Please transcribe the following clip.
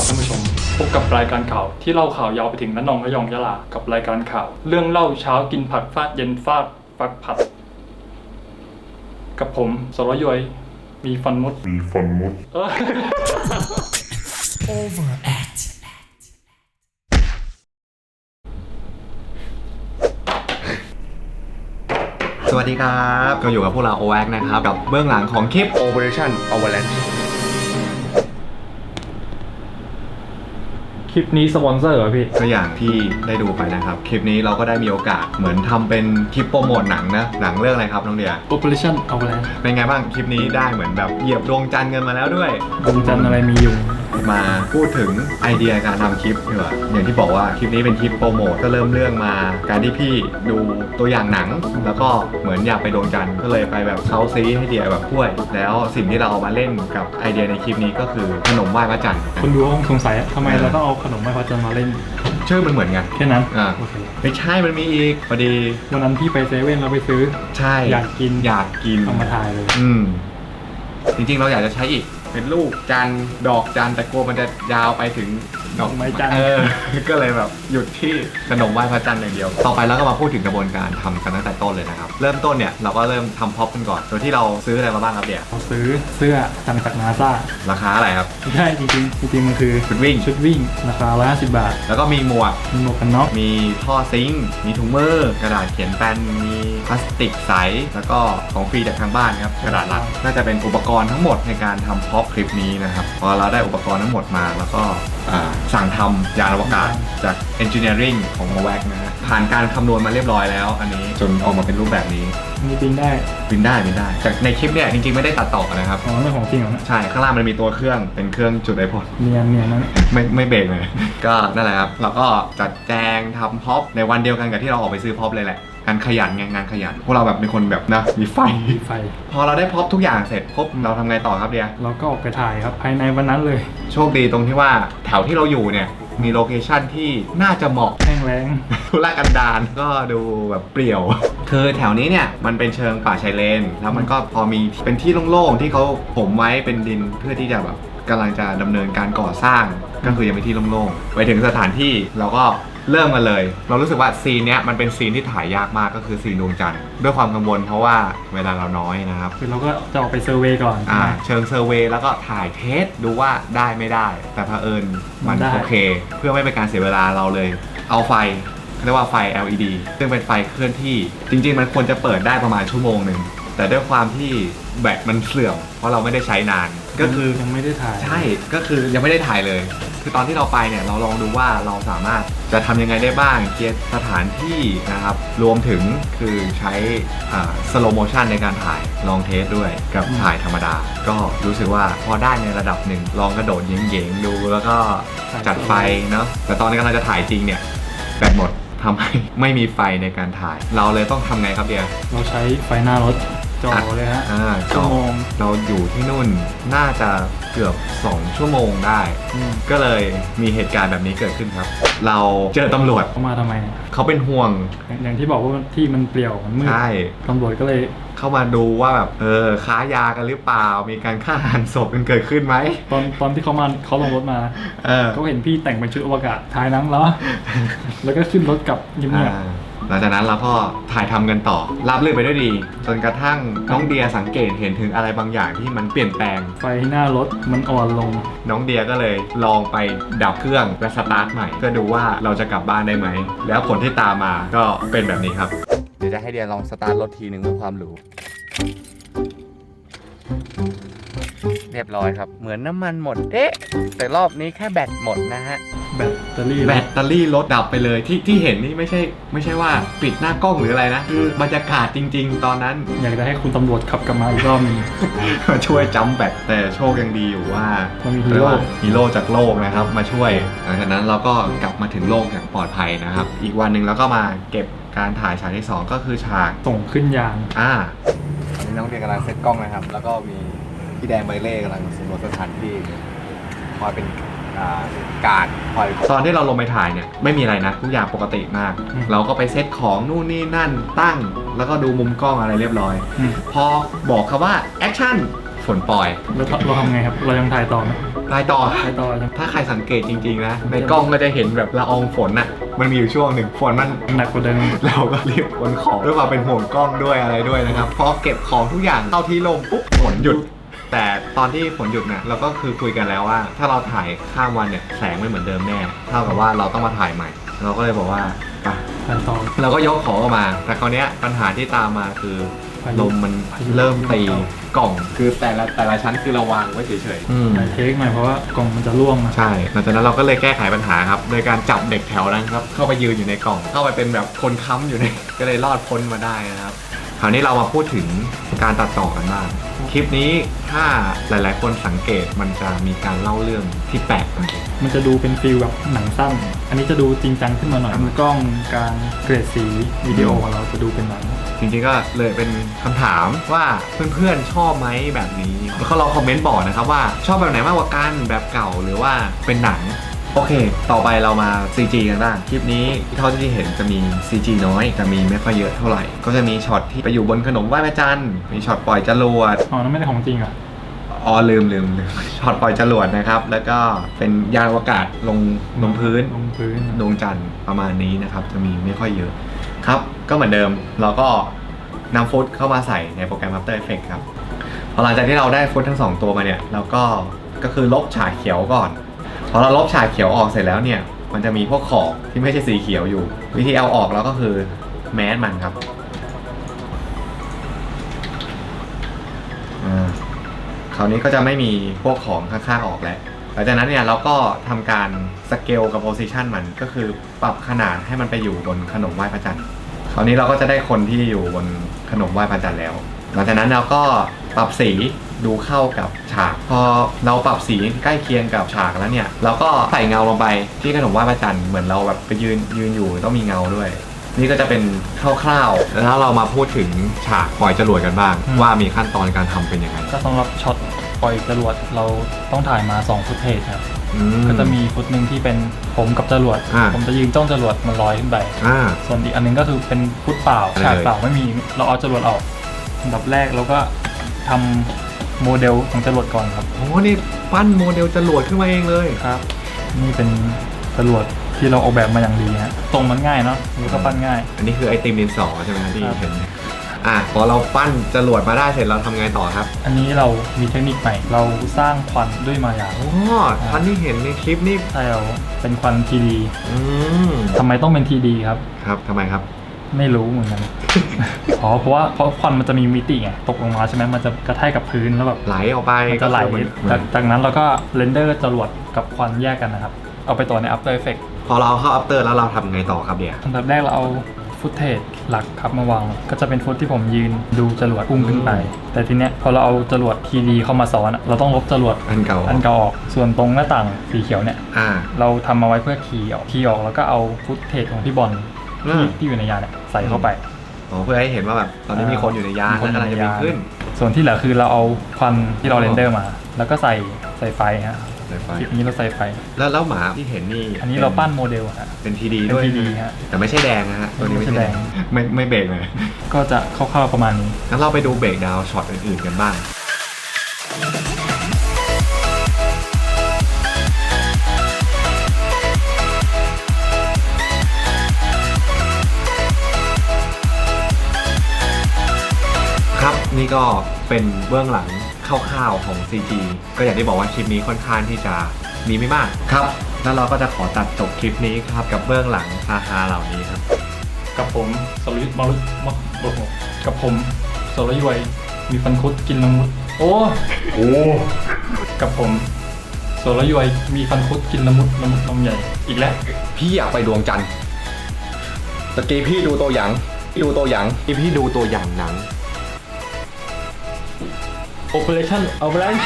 ครับท่านผู้ชม พบกับรายการข่าวที่เล่าข่าวยาวไปถึงระนองระยองยะลา กับรายการข่าว เรื่องเล่าเช้ากินผักฟาดเย็นฟาดฟักผัด กับผมสรยอยมีฟันมุดมีฟันมุดเออ overact สวัสดีครับ ก็อยู่กับพวกเรา o อ a c นะครับ กับเบื้องหลังของคลิป Operation Avalanche คลิปนี้สปอนเซอร์เหรอพี่ ก็อย่างที่ได้ดูไปนะครับ คลิปนี้เราก็ได้มีโอกาสเหมือนทำเป็นคลิปโปรโมทหนังนะหนังเรื่องอะไรครับน้องเดีย Operation Avalanche เป็นไงบ้างคลิปนี้ได้เหมือนแบบเหยียบดวงจันทร์กันมาแล้วด้วย ดวงจันทร์อะไรมีอยู่ มาพูดถึงไอเดียการทำคลิปดีกว่าอย่างที่บอกว่าคลิปนี้เป็นคลิปโปรโมทก็เริ่มเรื่องมาการที่พี่ดูตัวอย่างหนัง แล้วก็เหมือนอยากไปดวงจันทร์ก็เลยไปแบบเขาซีให้เดียแบบช่วย แล้วสิ่งที่เราเอามาเล่นกับไอเดียในคลิปนี้ก็คือขนมไหว้พระจันทร์คนดูคงสงสัยทำไมเราต้องเอาขนมไหว้พระจันทร์มาเล่นชื่อมันเหมือนกันแค่นั้นอ่าโอเคไม่ใช่มันมีอีกพอดีวันนั้นพี่ไปเซเว่นเราไปซื้อใช่อยากกินอยากกินเอามาถ่ายเลย อืมจริงๆเราอยากจะใช้อีก เป็นลูกจันทร์ดอกจันทร์แต่กลัวมันจะยาวไปถึงดอกไม้จันทร์ เออ ก็เลยแบบหยุดที่ขนมไหว้พระจันทร์อย่างเดียว ต่อไปเราก็มาพูดถึงกระบวนการทำกันตั้งแต่ต้นเลยนะครับ เริ่มต้นเนี่ยเราก็เริ่มทำพ็อปกันก่อน โดยที่เราซื้ออะไรมาบ้างครับเดี๋ยว เราซื้อเสื้อสั่งจากนาซาราคาอะไรครับไม่ใช่จริงๆจริงๆมันคือชุดวิ่ง ชุดวิ่งราคา150บาท แล้วก็มีหมวก มีหมวกกันน็อกมีท่อซิงค์มีถุงมือกระดาษเขียนแป้น มีพลาสติกใส แล้วก็ของฟรีจากทางบ้านครับ กระดาษลักน่าจะเป็นอุปกรณ์ทั้งหมดในการทำพ็อปคลิปนี้นะครับพอเราได้อุปกรณ์ทั้งหมดมา แล้วก็สั่งทำยานอวกาศจาก Engineering ของมาแวกนะผ่านการคำนวณมาเรียบร้อยแล้ว อันนี้จนออกมาเป็นรูปแบบนี้ มีบินได้ บินได้บินได้จากในคลิปเนี่ยจริงๆไม่ได้ตัดต่อนะครับ อ๋อเรื่องของจริงเหรอเนี่ยใช่ข้างล่างมันมีตัวเครื่องเป็นเครื่องจุดไอพ่น เนียนเนียนนั่นไม่ไม่เบรกเลย ก็นั่นแหละครับ เราก็จัดแจงทำพ็อปในวันเดียวกันกับที่เราออกไปซื้อพ็อปเลยแหละ งานขยันไงงานขยัน พวกเราแบบเป็นคนแบบนะ มีไฟ มีไฟ พอเราได้พ็อปทุกอย่างเสร็จปุ๊บเราทำไงต่อครับเดียเราก็ออกไปถ่ายครับภายในวันนั้นเลย โชคดีตรงที่ว่าแถวที่เราอยู่เนี่ย มีโลเคชั่นที่น่าจะเหมาะ แห้งแรงธุรกันดารก็ดูแบบเปลี่ยว คือแถวนี้เนี่ยมันเป็นเชิงป่าชายเลน แล้วมันก็พอมีเป็นที่โล่งๆที่เขาผมไว้เป็นดินเพื่อที่จะแบบกำลังจะดำเนินการก่อสร้าง ก็คือยังเป็นที่โล่งๆไปถึงสถานที่เราก็ เริ่มกันเลย เรารู้สึกว่าซีนเนี้ยมันเป็นซีนที่ถ่ายยากมากก็คือซีนดวงจันทร์ด้วยความกังวลเพราะว่าเวลาเราน้อยนะครับ คือเราก็จะออกไปเซอร์เวย์ก่อนอ่าเชิงเซอร์เวย์แล้วก็ถ่ายเทสดูว่าได้ไม่ได้ แต่เผอิญมันได้ โอเค เพื่อไม่เป็นการเสียเวลาเราเลย เอาไฟเขาเรียกว่าไฟ LED ซึ่งเป็นไฟเคลื่อนที่ จริง ๆ มันควรจะเปิดได้ประมาณชั่วโมงหนึ่งแต่ด้วยความที่แบตมันเสื่อมเพราะเราไม่ได้ใช้นาน ก็คือยังไม่ได้ถ่าย ใช่ก็คือยังไม่ได้ถ่ายเลย คือตอนที่เราไปเนี่ยเราลองดูว่าเราสามารถจะทำยังไงได้บ้างเคลียร์สถานที่นะครับ รวมถึงคือใช้สโลโมชันในการถ่ายลองเทสด้วยกับอืมถ่ายธรรมดา ก็รู้สึกว่าพอได้ในระดับหนึ่งลองกระโดดเย้งๆดูแล้วก็จัดไฟเนาะแต่ตอนนี้กำลังจะถ่ายจริงเนี่ยแบตหมดทำให้ไม่มีไฟในการถ่าย เราเลยต้องทำไงครับเดีย เราใช้ไฟหน้ารถ จอเลยฮะอ่าชั่วโมง เราอยู่ที่นู่นน่าจะเกือบ 2 ชั่วโมงได้ อืมก็เลยมีเหตุการณ์แบบนี้เกิดขึ้นครับ เราเจอตำรวจเขามาทำไมเขาเป็นห่วง อย่างอย่างที่บอกว่าที่มันเปลี่ยวมันมืดใช่ ตำรวจก็เลยเข้ามาดูว่าแบบเออค้ายากันหรือเปล่า มีการฆ่าหันศพกันเกิดขึ้นไหมตอนตอนที่เขามาเขาลงรถมาเออเขาเห็นพี่แต่งเป็นชุดอวกาศถ่ายหนังแล้วแล้วก็ขึ้นรถกลับเงียบอ่า หลังจากนั้นเราก็ถ่ายทำกันต่อราบรื่นไปด้วยดี จนกระทั่งน้องเดียสังเกตเห็นถึงอะไรบางอย่างที่มันเปลี่ยนแปลงๆไฟหน้ารถมันอ่อนลง น้องเดียก็เลยลองไปดับเครื่องและสตาร์ทใหม่เพื่อดูว่าเราจะกลับบ้านได้ไหม แล้วผลที่ตามมาก็เป็นแบบนี้ครับ เดี๋ยวจะให้เดียลองสตาร์ทรถทีหนึ่งเพื่อความรู้ เรียบร้อยครับ เหมือนน้ำมันหมดเอ๊ะแต่รอบนี้แค่แบตหมดนะฮะ แบตเตอรี่แบตเตอรี่รถดับไปเลยที่ที่เห็นนี่ไม่ใช่ ไม่ใช่ว่าปิดหน้ากล้องหรืออะไรนะ คือบรรยากาศจริง ๆ ตอนนั้น อยากจะให้คุณตำรวจขับกลับมาอีกรอบหนึง มาช่วยจัมป์แบตแต่โชคยังดีอยู่ว่ามันมีฮีโร่เยกว่าฮีโร่จากโลกนะครับ มาช่วยหลังจากนั้นเราก็กลับมาถึงโลกอย่างปลอดภัยนะครับ อีกวันหนึ่งเราก็มาเก็บการถ่ายฉากที่2ก็คือฉากส่งขึ้นยานอ่าตอนนี้น้องเดียกำลังเซตกล้องนะครับ แล้วก็มี พี่แดงใบเล่กำลังสำรวจสถานที่คอยเป็นอ่าการคอย ตอนที่เราลงไปถ่ายเนี่ยไม่มีอะไรนะทุกอย่างปกติมาก อืม เราก็ไปเซตของนู่นนี่นั่นตั้ง แล้วก็ดูมุมกล้องอะไรเรียบร้อยอืมพอบอกคำว่าแอคชั่นฝนปล่อยแล้วเราทำไงครับ เรายังถ่ายต่อไหมลายต่อไปต่อยังถ้าใครสังเกตจริงๆนะ ในกล้องก็จะเห็นแบบละอองฝนน่ะ มันมีอยู่ช่วงหนึ่งฝนมัน หนักกว่าเดิม เราก็รีบขนของด้วยความเป็นห่วงกล้องด้วยอะไรด้วยนะครับ พอเก็บของทุกอย่างเข้าที่ลงปุ๊บฝนหยุด แต่ตอนที่ฝนหยุดเนี่ยเราก็คือคุยกันแล้วว่า ถ้าเราถ่ายข้ามวันเนี่ยแสงไม่เหมือนเดิมแน่เท่ากับว่าเราต้องมาถ่ายใหม่ เราก็เลยบอกว่าไปไปต่อเราก็ยกของออกมา แต่คราวเนี้ยปัญหาที่ตามมาคือพายุลมมันพายุ เริ่มตีกล่อง คือแต่ละแต่ละชั้นคือเราวางไว้เฉยๆอืมเทคหน่อยเพราะว่ากล่องมันจะร่วงนะใช่ หลังจากนั้นเราก็เลยแก้ไขปัญหาครับ โดยการจับเด็กแถวนั้นครับ เข้าไปยืนอยู่ในกล่อง เข้าไปเป็นแบบคนค้ำอยู่ใน ก็เลยรอดพ้นมาได้นะครับ คราวนี้เรามาพูดถึงการตัดต่อกันบ้างคลิปนี้ถ้าหลาย ๆ คนสังเกตมันจะมีการเล่าเรื่องที่แปลกไปมันจะดูเป็นฟิลแบบหนังสั้น อันนี้จะดูจริงจังขึ้นมาหน่อยมือกล้องการเกรดสีวิดีโอของเราจะดูเป็นหนังจริงๆก็เลยเป็นคำถามว่าเพื่อนๆชอบไหมแบบนี้แล้วก็ลองคอมเมนต์บอกนะครับว่าชอบแบบไหนมากกว่ากันแบบเก่าหรือว่าเป็นหนัง โอเค ต่อไปเรามา CG กันบ้าง คลิปนี้เท่าที่เห็นจะมี CG น้อยจะมีไม่ค่อยเยอะเท่าไหร่ ก็จะมีช็อตที่ไปอยู่บนขนมไหว้พระจันทร์ มีช็อตปล่อยจรวด อ๋อนั่นไม่ได้ของจริงเหรอะอ๋อลืมลืมลืม ช็อตปล่อยจรวดนะครับ แล้วก็เป็นยานอวกาศลงลงพื้น ลงพื้นดวงจันทร์ประมาณนี้นะครับ จะมีไม่ค่อยเยอะครับ ก็เหมือนเดิมเราก็นำฟุตเข้ามาใส่ในโปรแกรม After Effects ครับพอหลังจากที่เราได้ฟุตทั้งสองตัวมาเนี่ยเราก็ก็คือลบฉากเขียวก่อน พอเราลบฉากเขียวออกเสร็จแล้วเนี่ย มันจะมีพวกขอบที่ไม่ใช่สีเขียวอยู่ วิธีเอาออกแล้วก็คือแมสมันครับอ่าคราวนี้ก็จะไม่มีพวกของข้างๆออกแล้วหลังจากนั้นเนี่ยเราก็ทำการสเกลกับโพซิชันมันก็คือปรับขนาดให้มันไปอยู่บนขนมไหว้พระจันทร์คราวนี้เราก็จะได้คนที่อยู่บนขนมไหว้พระจันทร์แล้ว หลังจากนั้นเราก็ ปรับสีดูเข้ากับฉาก พอเราปรับสีใกล้เคียงกับฉากแล้วเนี่ยเราก็ใส่เงาลงไปที่ขนมไหว้พระจันทร์เหมือนเราแบบไปยืนยืนอยู่ต้องมีเงาด้วย นี่ก็จะเป็นคร่าวๆแล้วเรามาพูดถึงฉากปล่อยจรวดกันบ้าง อืม ว่ามีขั้นตอนการทำเป็นยังไงก็สำหรับช็อตปล่อยจรวดเราต้องถ่ายมา2ฟุตเทจครับอืก็จะมีฟุตหนึ่งที่เป็นผมกับจรวด อ่า ผมจะยืนจ้องจรวดมันลอยขึ้นไป อ่า ส่วนอีกอันหนึงก็คือเป็นฟุตเปล่าอะไรฉากเลยเปล่าไม่มีเราเอาจรวดออกอันดับแรกเราก็ ทำโมเดลของจรวดก่อนครับโอ้นี่ปั้นโมเดลจรวดขึ้นมาเองเลยครับ นี่เป็นจรวดที่เราออกแบบมาอย่างดีฮะตรงมันง่ายเนาะแล้วก็ปั้นง่าย อันนี้คือไอติมดินสอใช่ไหมครับที่ครับเห็นอะพอเราปั้นจรวดมาได้เสร็จเราทำไงต่อครับอันนี้เรามีเทคนิคใหม่เราสร้างควันด้วยมายาอ๋อท่านที่เห็นในคลิปนี่ใช่เราเป็นควันทีดีอืมทำไมต้องเป็นทีดีครับครับทำไมครับ ไม่รู้เหมือนกัน อ๋อเพราะว่าเพราะควันมันจะมีมิติไงตกลงมาใช่ไหมมันจะกระแทกกับพื้นแล้วแบบไหลออกไปมันจะไหลก็คือเหมือนจากจากนั้นเราก็เรนเดอร์จรวดกับควันแยกกันนะครับ เอาไปต่อใน After Effects พอเราเข้าอัปเตอร์แล้วเราทำไงต่อครับเดี๋ยวอันดับแรกเราเอาฟุตเทจหลักครับมาวางก็จะเป็นฟุตที่ผมยืนดูจรวดพุ่งขึ้นไป แต่ทีเนี้ยพอเราเอาจรวดทีดีเข้ามาซ้อนอะเราต้องลบจรวดอันเก่า อันเก่าออกส่วนตรงหน้าต่างสีเขียวเนี่ย อ่า เราทำมาไว้เพื่อคีย์ออกคีย์ออกแล้วก็เอาฟุตเทจของพี่บอลอื ที่มที่อยู่ในยานเนี่ยใส่เข้าไป อ๋อเพื่อให้เห็นว่าแบบตอนนี้มีคนอยู่ในยานมีคนแล้วกำลังจะบินขึ้นส่วนที่เหลือคือเราเอาควันที่เราเรนเดอร์มา แล้วก็ใส่ใส่ไฟฮะใส่ไฟคลิปนี้เราใส่ไฟ แล้วแล้วหมาที่เห็นนี่อันนี้เราปั้นโมเดลฮะ เป็นทีดีเป็นด้วย 3D ฮะแต่ไม่ใช่แดงนะฮะตัวนี้ไม่ใช่แดงไม่ใช่แดงไม่ไม่เบรกเลย ก็จะคร่าวๆประมาณนี้ งั้นเราไปดูเบรกดาวน์ช็อตอื่นๆกันบ้าง นี่ก็เป็นเบื้องหลังคร่าวๆของ CG ก็อย่างที่บอกว่าคลิปนี้ค่อนข้างที่จะมีไม่มากครับ แล้วเราก็จะขอตัดจบคลิปนี้ครับกับเบื้องหลังฮาๆเหล่านี้ครับกับผมสรยุทธ์มารุมาโอ้โหกับผมสรยุทธ์มีฟันคุดกินละมุดโอ้โอ้กับผมสรยุทธ์มีฟันคุดกินละมุดละมุดลำใหญ่ อีกแล้ว พี่อยากไปดวงจันทร์ตะกี้พี่ดูตัวอย่างพี่ดูตัวอย่างที่พี่ดูตัวอย่างหนัง Operation Avalanche